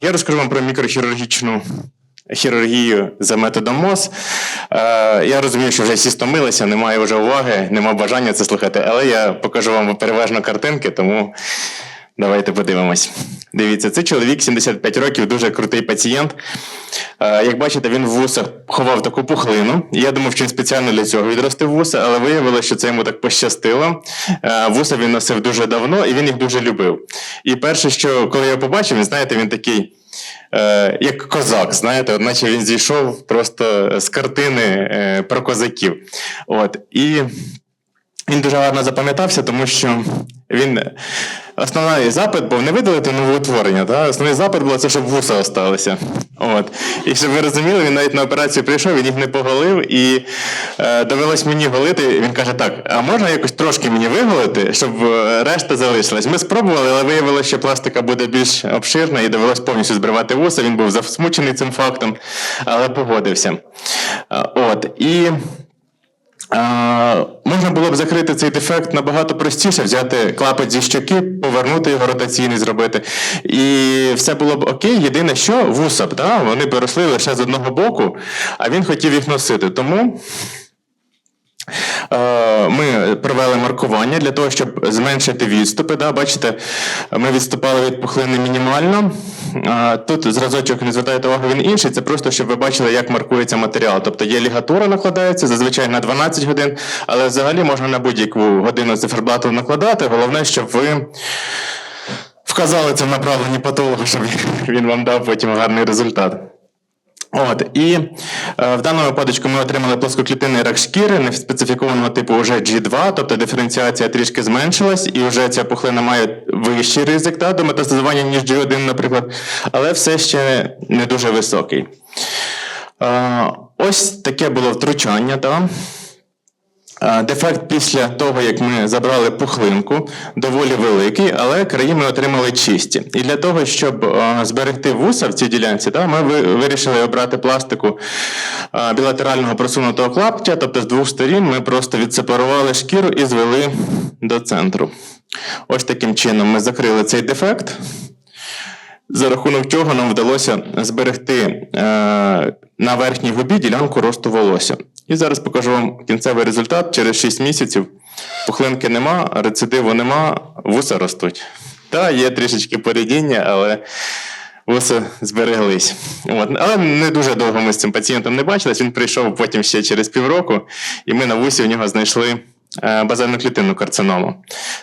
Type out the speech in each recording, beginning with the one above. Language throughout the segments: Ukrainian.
Я розкажу вам про мікрохірургічну хірургію за методом МОЗ. Е, я розумію, що вже всі стомилися, немає вже уваги, немає бажання це слухати, але я покажу вам переважно картинки, тому давайте подивимось. Дивіться, це чоловік 75 років, дуже крутий пацієнт. Е, як бачите, він в вусах ховав таку пухлину. Я думав, що він спеціально для цього відростив вуса, але виявилося, що це йому так пощастило. Е, Вуса він носив дуже давно і він їх дуже любив. І перше, що коли я побачив, він знаєте, він такий. Е, як козак, знаєте, от наче він зійшов просто з картини про козаків. От. І він дуже гарно запам'ятався, тому що він основний запит був не видалити новоутворення. Та? Основний запит був це, щоб вуса осталися. От. І щоб ви розуміли, він навіть на операцію прийшов, він їх не поголив, і е, довелось мені голити. Він каже: так, а можна якось трошки мені виголити, щоб е, решта залишилась. Ми спробували, але виявилося, що пластика буде більш обширна і довелось повністю збривати вуса. Він був засмучений цим фактом, але погодився. Е, От. І можна було б закрити цей дефект набагато простіше, взяти клапоть зі щоки, повернути його ротаційний, зробити. І все було б окей. Єдине, що вуса да, вони б росли лише з одного боку, а він хотів їх носити. Тому. Е, Ми провели маркування для того, щоб зменшити відступи. Да? Бачите, ми відступали від пухлини мінімально. Тут зразочок не звертайте увагу, він інший. Це просто щоб ви бачили, як маркується матеріал. Тобто є лігатура накладається зазвичай на 12 годин, але взагалі можна на будь-яку годину циферблату накладати. Головне, щоб ви вказали це в направленні патолога, щоб він вам дав потім гарний результат. От і е, в даному випадку ми отримали плоскоклітинний рак шкіри неспецифікованого типу уже G2, тобто диференціація трішки зменшилась, і вже ця пухлина має вищий ризик та, до метастазування, ніж G1, наприклад, але все ще не дуже високий. Е, ось таке було втручання. Да. Дефект після того, як ми забрали пухлинку, доволі великий, але краї ми отримали чисті. І для того, щоб зберегти вуса в цій ділянці, ми вирішили обрати пластику білатерального просунутого клаптя, тобто з двох сторін ми просто відсепарували шкіру і звели до центру. Ось таким чином ми закрили цей дефект за рахунок чого нам вдалося зберегти е, на верхній губі ділянку росту волосся. І зараз покажу вам кінцевий результат. Через 6 місяців пухлинки нема, рецидиву нема, вуса ростуть. Та є трішечки порідіння, але вуса збереглись. От. Але не дуже довго ми з цим пацієнтом не бачились. Він прийшов потім ще через півроку, і ми на вусі у нього знайшли базальну клітинну карциному.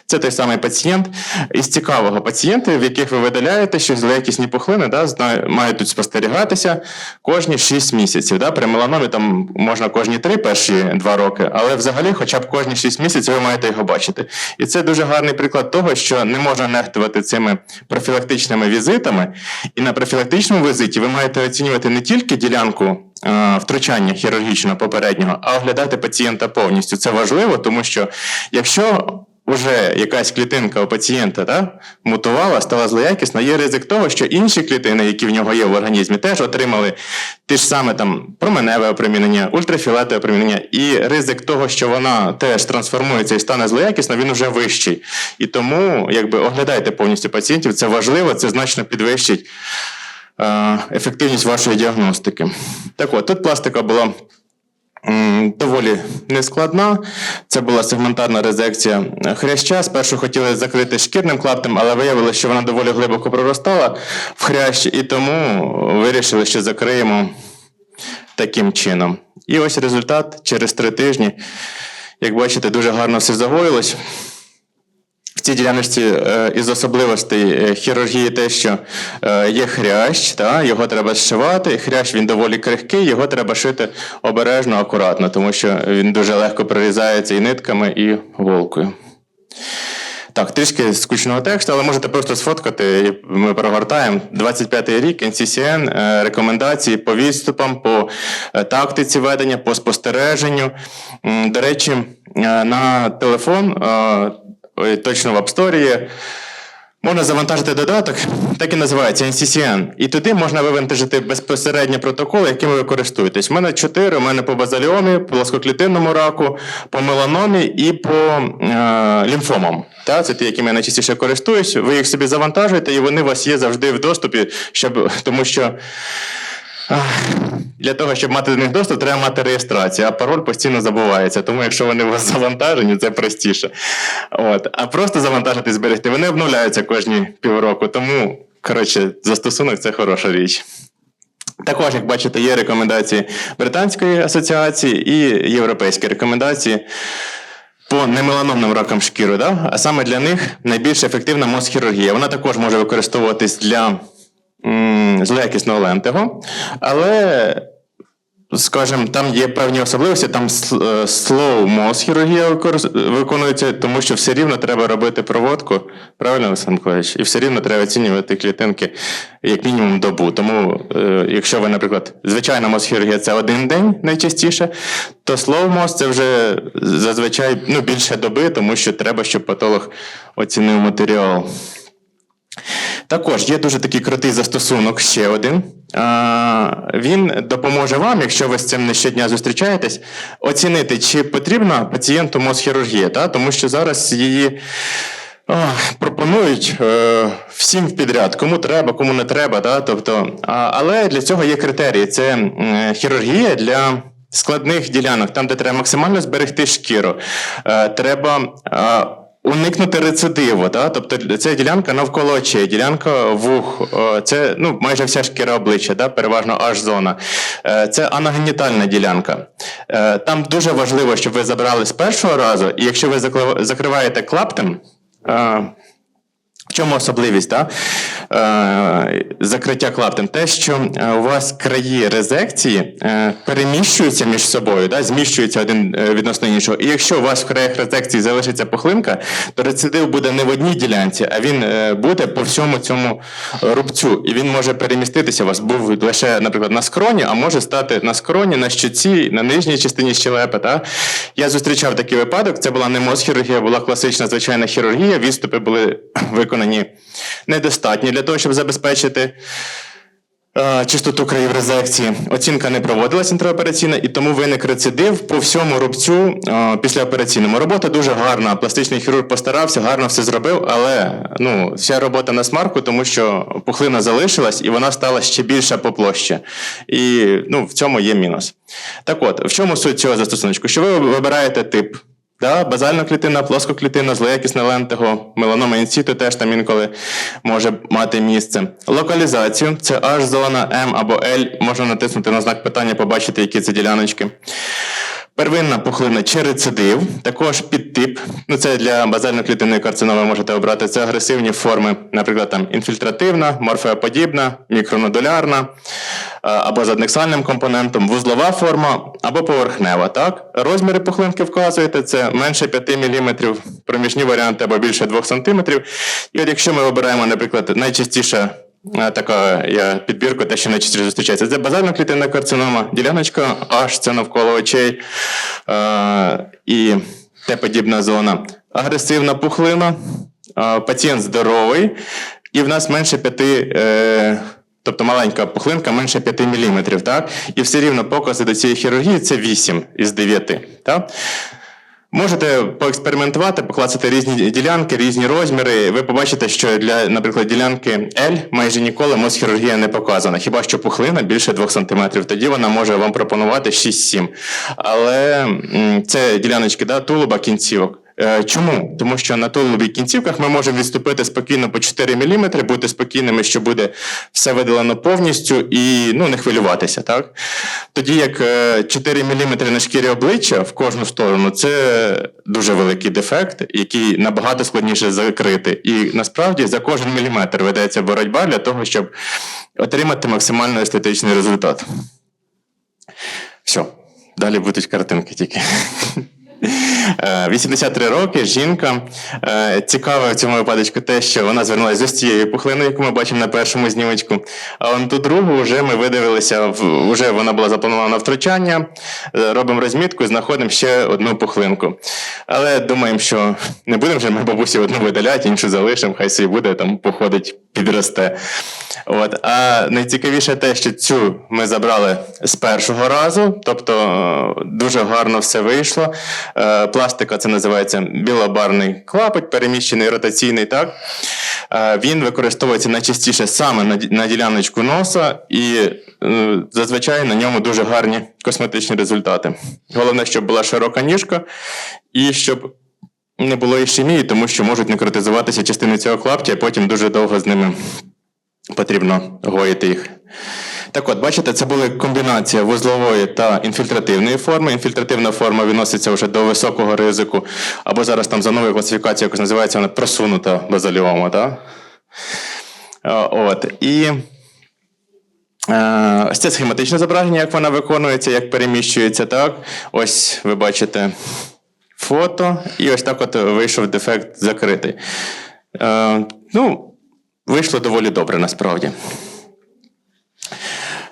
Це той самий пацієнт. Із цікавого пацієнти, в яких ви видаляєте, що злоякісні пухлини да, мають тут спостерігатися кожні 6 місяців. Да. При меланомі там можна кожні 3 перші 2 роки, але взагалі, хоча б кожні 6 місяців ви маєте його бачити. І це дуже гарний приклад того, що не можна нехтувати цими профілактичними візитами. І на профілактичному візиті ви маєте оцінювати не тільки ділянку е, втручання хірургічного попереднього, а оглядати пацієнта повністю. Це важливо, тому що якщо вже якась клітинка у пацієнта та, мутувала, стала злоякісна, є ризик того, що інші клітини, які в нього є в організмі, теж отримали ті ж саме там променеве опромінення, ультрафіолетове опромінення, і ризик того, що вона теж трансформується і стане злоякісно, він вже вищий. І тому якби оглядайте повністю пацієнтів, це важливо, це значно підвищить е, ефективність вашої діагностики. Так от, тут пластика була доволі нескладна. Це була сегментарна резекція хряща. Спершу хотіли закрити шкірним клаптем, але виявилося, що вона доволі глибоко проростала в хрящ, і тому вирішили, що закриємо таким чином. І ось результат через три тижні. Як бачите, дуже гарно все загоїлось. Цій діляночці е, із особливостей е, хірургії те, що е, є хрящ, та, його треба зшивати. Хрящ він доволі крихкий, його треба шити обережно, акуратно, тому що він дуже легко прорізається і нитками, і голкою. Так, трішки скучного тексту, але можете просто сфоткати, і ми прогортаємо. 25-й рік, NCCN, рекомендації по відступам, по тактиці ведення, по спостереженню. До речі, на телефон, точно в App Store Можна завантажити додаток, так і називається NCCN. І туди можна вивантажити безпосередньо протоколи, якими ви користуєтесь. У мене чотири: у мене по базаліомі, по плоскоклітинному раку, по меланомі і по е, лімфомам. Та, це ті, якими я найчастіше користуюсь. Ви їх собі завантажуєте, і вони у вас є завжди в доступі, щоб, тому що. Для того, щоб мати до них доступ, треба мати реєстрацію, а пароль постійно забувається. Тому якщо вони у вас завантажені, це простіше. От. А просто завантажити і зберегти, вони обновляються кожні півроку. Тому, коротше, застосунок це хороша річ. Також, як бачите, є рекомендації Британської асоціації і європейські рекомендації по немеланомним ракам шкіри. Да? А саме для них найбільш ефективна мозхірургія. Вона також може використовуватись для злоякісного лентего, але. Скажімо, там є певні особливості, там slow мозг хірургія виконується, тому що все рівно треба робити проводку, правильно, Олександр Миколаївич? І все рівно треба оцінювати клітинки як мінімум добу. Тому, е, якщо ви, наприклад, звичайна мозг хірургія це один день найчастіше, то slow мозг це вже зазвичай ну, більше доби, тому що треба, щоб патолог оцінив матеріал. Також є дуже такий крутий застосунок, ще один. Він допоможе вам, якщо ви з цим не щодня зустрічаєтесь, оцінити, чи потрібна пацієнту мозхірургія, та? тому що зараз її пропонують е, всім підряд, кому треба, кому не треба. Та? Тобто, а, але для цього є критерії: це м, хірургія для. Складних ділянок, там, де треба максимально зберегти шкіру, е, треба е, Уникнути рецидиву, да? тобто це ділянка навколо очей, ділянка вух, це ну, майже вся шкіра обличчя, да? переважно аж зона. Е, Це анагенітальна ділянка. Е, Там дуже важливо, щоб ви забрали з першого разу, і якщо ви закриваєте клаптем, е, чому особливість да? е, закриття клаптем? Те, що е, у вас краї резекції е, переміщуються між собою, да? зміщуються один відносно іншого. І якщо у вас в краях резекції залишиться пухлинка, то рецидив буде не в одній ділянці, а він буде по всьому цьому рубцю. І він може переміститися. У вас був лише, наприклад, на скроні, а може стати на скроні, на щоці, на нижній частині щелепи. Та? Я зустрічав такий випадок. Це була не мозхірургія, була класична звичайна хірургія. Відступи були виконані недостатні для того, щоб забезпечити е, чистоту країв резекції. Оцінка не проводилась інтраопераційна, і тому виник рецидив по всьому рубцю е, післяопераційному. Робота дуже гарна. Пластичний хірург постарався, гарно все зробив, але ну, вся робота на смарку, тому що пухлина залишилась і вона стала ще більша по площі. І ну, в цьому є мінус. Так от, в чому суть цього застосунку? Що ви вибираєте тип. Да, базальна клітина, плоскоклітина, злоякісне лентего, меланома інсіту теж там інколи може мати місце. Локалізацію це H зона М або L. Можна натиснути на знак питання, побачити, які це діляночки. Первинна пухлина чи рецидив, також підтип. Ну, це для базально-клітинної карциноми можете обрати. Це агресивні форми, наприклад, там інфільтративна, морфеоподібна, мікронодулярна, або з аднексальним компонентом, вузлова форма або поверхнева. Так? Розміри пухлинки вказуєте, це менше 5 мм, проміжні варіанти або більше 2 см. І от якщо ми обираємо, наприклад, найчастіше Е, Така я підбірку, те, що найчастіше зустрічається. Це базальна клітинна карцинома, діляночка, аж це навколо очей е, і те подібна зона. Агресивна пухлина, е, пацієнт здоровий, і в нас менше 5, е, тобто маленька пухлинка, менше 5 мм. Так? І все рівно покази до цієї хірургії це 8 із 9. Так? Можете поекспериментувати, поклацати різні ділянки, різні розміри. Ви побачите, що для, наприклад, ділянки L майже ніколи мозхірургія не показана. Хіба що пухлина більше 2 см, тоді вона може вам пропонувати 6-7. Але це діляночки да, тулуба кінцівок. Е, Чому? Тому що на тулубі кінцівках ми можемо відступити спокійно по 4 мм, бути спокійними, що буде все видалено повністю і ну, не хвилюватися. Так? Тоді як е, 4 мм на шкірі обличчя в кожну сторону це дуже великий дефект, який набагато складніше закрити. І насправді за кожен міліметр ведеться боротьба для того, щоб отримати максимально естетичний результат. Все, далі будуть картинки тільки. Е, 83 роки, жінка. Е, Цікаве в цьому випадку те, що вона звернулася з ось цією пухлиною, яку ми бачимо на першому знімочку. А он ту другу вже ми видивилися, вже вона була запланована на втручання. Е, Робимо розмітку, знаходимо ще одну пухлинку. Але думаємо, що не будемо вже ми бабусі одну видаляти, іншу залишимо, хай собі буде, там походить, підросте. От. А найцікавіше те, що цю ми забрали з першого разу, тобто е, дуже гарно все вийшло. Пластика це називається білобарний клапоть, переміщений ротаційний. Так? Е, Він використовується найчастіше саме на діляночку носа, і е, зазвичай на ньому дуже гарні косметичні результати. Головне, щоб була широка ніжка і щоб не було ішемії, тому що можуть некротизуватися частини цього клаптя, і потім дуже довго з ними потрібно гоїти їх. Так от, бачите, це була комбінація вузлової та інфільтративної форми. Інфільтративна форма відноситься вже до високого ризику, або зараз там за новою класифікацією якось називається вона просунута базаліома. Так? Е, От. І е, ось це схематичне зображення, як вона виконується, як переміщується. Так? Ось ви бачите фото, і ось так от вийшов дефект закритий. Е, ну, вийшло доволі добре насправді.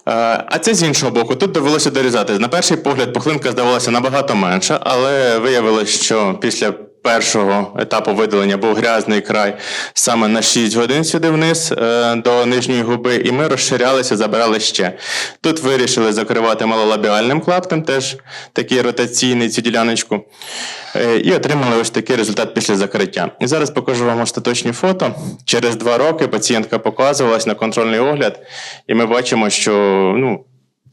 Е, А це з іншого боку, тут довелося дорізати. На перший погляд, пухлинка здавалася набагато менша, але виявилось, що після першого етапу видалення був грязний край саме на 6 годин сюди вниз е, до нижньої губи, і ми розширялися, забирали ще. Тут вирішили закривати малолабіальним клаптем, теж такий ротаційний цю діляночку. Е, І отримали ось такий результат після закриття. І зараз покажу вам остаточні фото. Через два роки пацієнтка показувалась на контрольний огляд, і ми бачимо, що ну,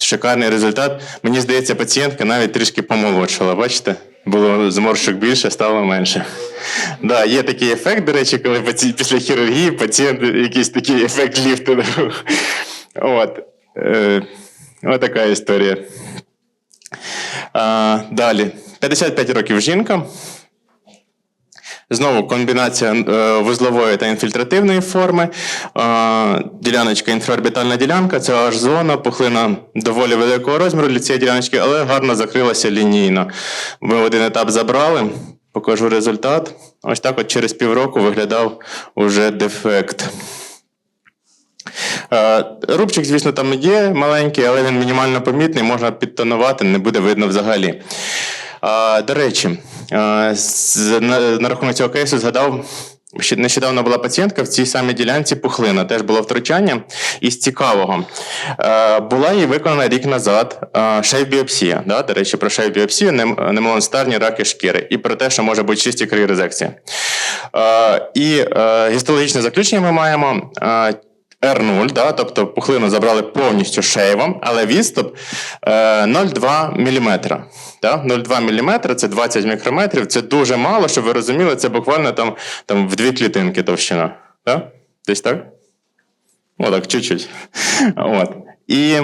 шикарний результат. Мені здається, пацієнтка навіть трішки помолодшала. Бачите? Було зморшок більше, стало менше. Да, є такий ефект, до речі, коли паці... після хірургії пацієнт якийсь такий ефект ліфту. От. Е, от така історія. А, далі. 55 років жінка. Знову комбінація е, вузлової та інфільтративної форми. Е, Діляночка інфраорбітальна ділянка, це аж зона, пухлина доволі великого розміру для цієї діляночки, але гарно закрилася лінійно. Ми один етап забрали, покажу результат. Ось так от через півроку виглядав уже дефект. Е, Рубчик, звісно, там є маленький, але він мінімально помітний, можна підтонувати, не буде видно взагалі. До речі, на, рахунок цього кейсу згадав. Нещодавно була пацієнтка в цій самій ділянці пухлина, теж було втручання. І з цікавого була їй виконана рік назад шейбіопсія. Да? До речі, про шейбіопсію, нем- немолонстарні раки шкіри, і про те, що може бути чисті криорезекція. І гістологічне заключення ми маємо. Е, R0, да, тобто пухлину забрали повністю шейвом, але відступ е, 0,2 мм. Да? 0,2 мм це 20 мікрометрів. Це дуже мало, щоб ви розуміли, це буквально там, там в дві клітинки товщина. Да? Десь так? О, так, чуть-чуть. От. І.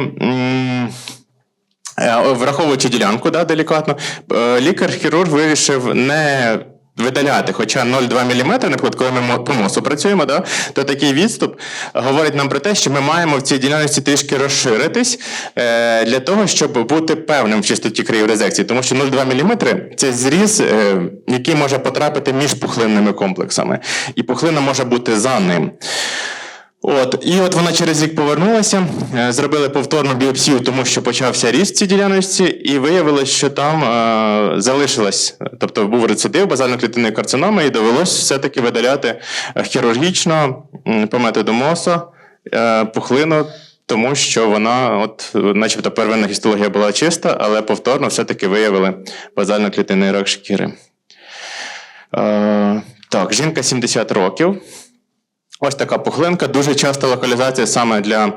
Е, Враховуючи ділянку, да, делікатно, е, лікар-хірург вирішив не видаляти, хоча 0,2 мм, наприклад, коли ми по носу працюємо, да, то такий відступ говорить нам про те, що ми маємо в цій ділянці трішки розширитись е, для того, щоб бути певним в чистоті країв резекції, Тому що 0,2 мм – це зріз, е, який може потрапити між пухлинними комплексами. І пухлина може бути за ним. От, і от вона через рік повернулася, е, зробили повторну біопсію, тому що почався ріст цій діляночці, і виявилось, що там е, залишилась, тобто був рецидив базально-клітинної карциноми, і довелося все-таки видаляти е, хірургічно по методу МОСа е, пухлину, тому що вона, от, начебто, первинна гістологія була чиста, але повторно все-таки виявили базально-клітинний рак шкіри. Е, так, жінка 70 років. Ось така пухлинка, дуже часта локалізація саме для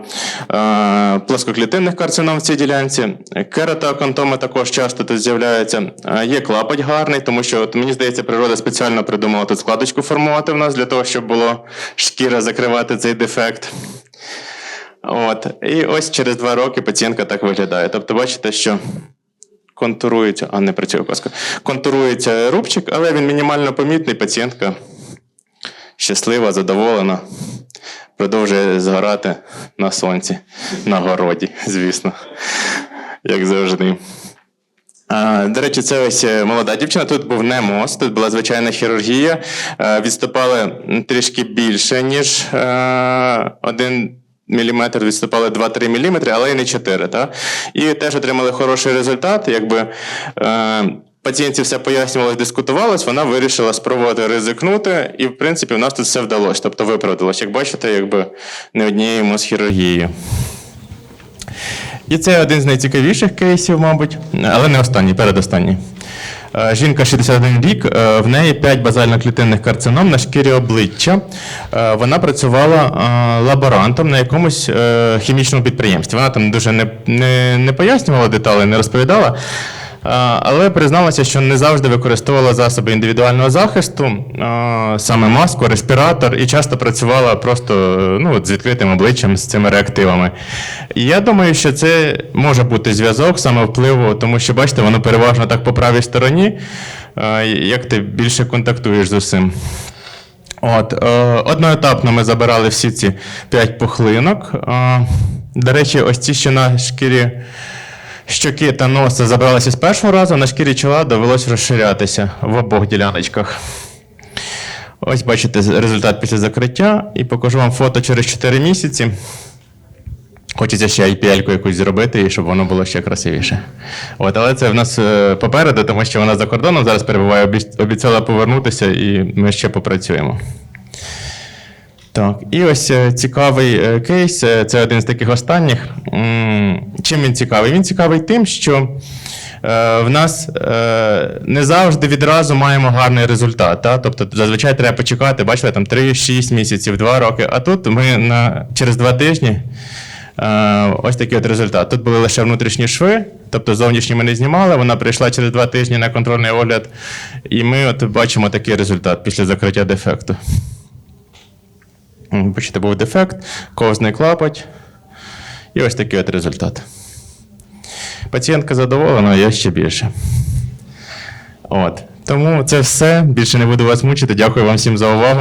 е, плоскоклітинних карцином в цій ділянці. Кератоакантоми також часто тут з'являються. Е, є клапоть гарний, тому що от, мені здається, природа спеціально придумала тут складочку формувати в нас для того, щоб було шкіра закривати цей дефект. От. І ось через два роки пацієнтка так виглядає. Тобто, бачите, що контурується, а не працює паска. Контурується рубчик, але він мінімально помітний. Пацієнтка щаслива, задоволена, продовжує згорати на сонці, на городі, звісно, як завжди. А, До речі, це ось е, молода дівчина. Тут був не мост, тут була звичайна хірургія. Е, Відступали трішки більше, ніж е, один міліметр, відступали 2-3 міліметри, але і не 4. Та? І теж отримали хороший результат. Якби пацієнтці все пояснювалось, дискутувалось, вона вирішила спробувати ризикнути, і в принципі в нас тут все вдалося, тобто виправдалось. Як бачите, якби не однією мозхірургією. І це один з найцікавіших кейсів, мабуть, але не останній, передостанній. Е, Жінка 61 рік, е, в неї 5 базально-клітинних карцином на шкірі обличчя. Е, Вона працювала лаборантом на якомусь хімічному підприємстві. Вона там дуже не, не, не пояснювала деталі, не розповідала. Але призналася, що не завжди використовувала засоби індивідуального захисту, саме маску, респіратор, і часто працювала просто е, ну, з відкритим обличчям з цими реактивами. І я думаю, що це може бути зв'язок саме впливу, тому що, бачите, воно переважно так по правій стороні, як ти більше контактуєш з усім. От, е, одноетапно ми забирали всі ці п'ять пухлинок. До речі, ось ці, що на шкірі щоки та носа забралися з першого разу, на шкірі чола довелось розширятися в обох діляночках. Ось бачите результат після закриття, і покажу вам фото через 4 місяці. Хочеться ще IPL-ку якусь зробити, щоб воно було ще красивіше. От, але це в нас е, попереду, тому що вона за кордоном зараз перебуває, обіцяла повернутися, і ми ще попрацюємо. Так, і ось е, цікавий е, кейс. е, Це один з таких останніх. Чим він цікавий? Він цікавий тим, що в нас не завжди відразу маємо гарний результат. Та? Тобто зазвичай треба почекати, бачите, там 3-6 місяців, 2 роки. А тут ми на, через 2 тижні. Ось такий от результат. Тут були лише внутрішні шви, тобто зовнішні ми не знімали. Вона прийшла через два тижні на контрольний огляд, і ми от бачимо такий результат після закриття дефекту. Бачите, був дефект, ковзний клапоть. І ось такий от результат. Пацієнтка задоволена, я ще більше. От. Тому це все. Більше не буду вас мучити. Дякую вам всім за увагу.